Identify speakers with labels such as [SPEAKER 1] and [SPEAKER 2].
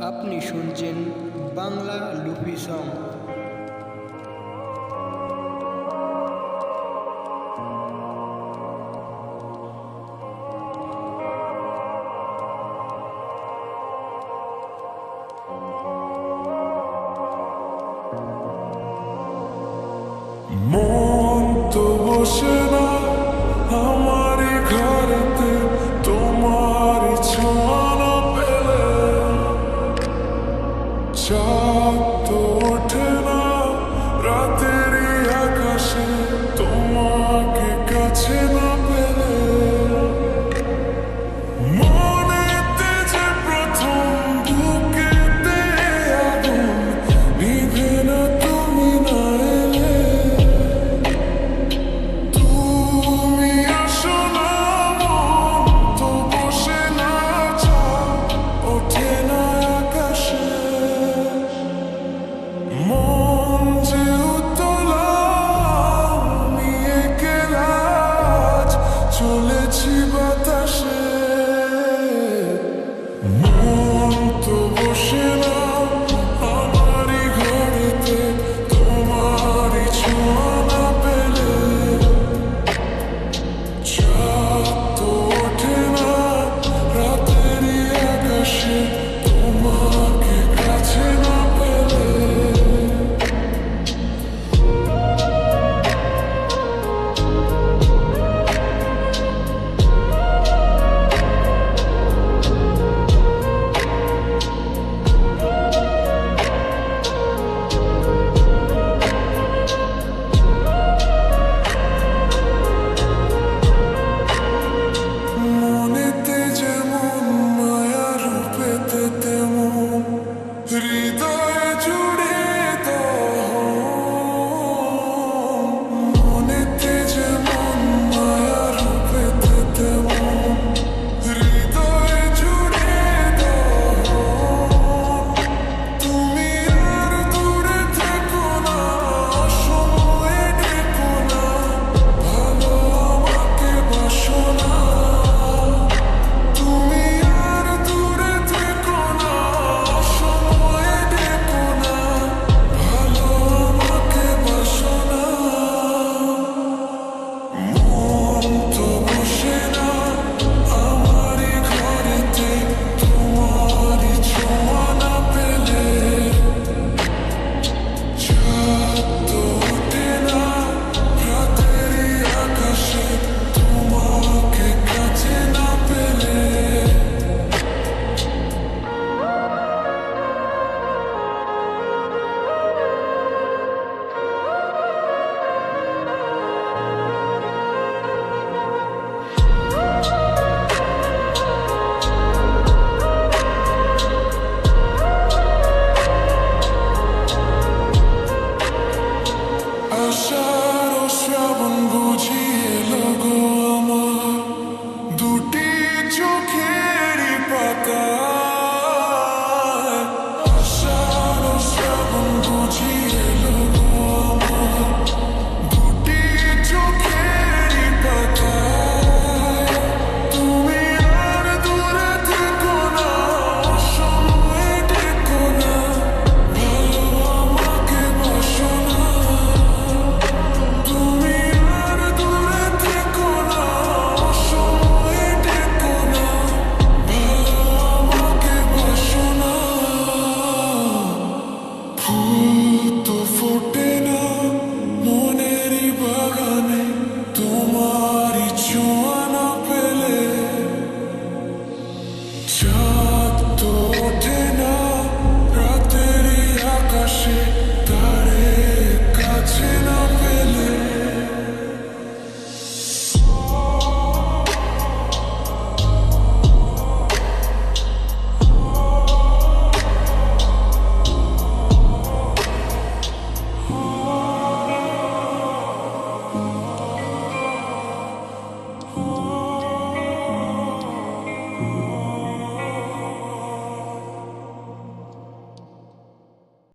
[SPEAKER 1] আপনি শুনছেন Bangla loopy song.
[SPEAKER 2] মন তো বসে tudo.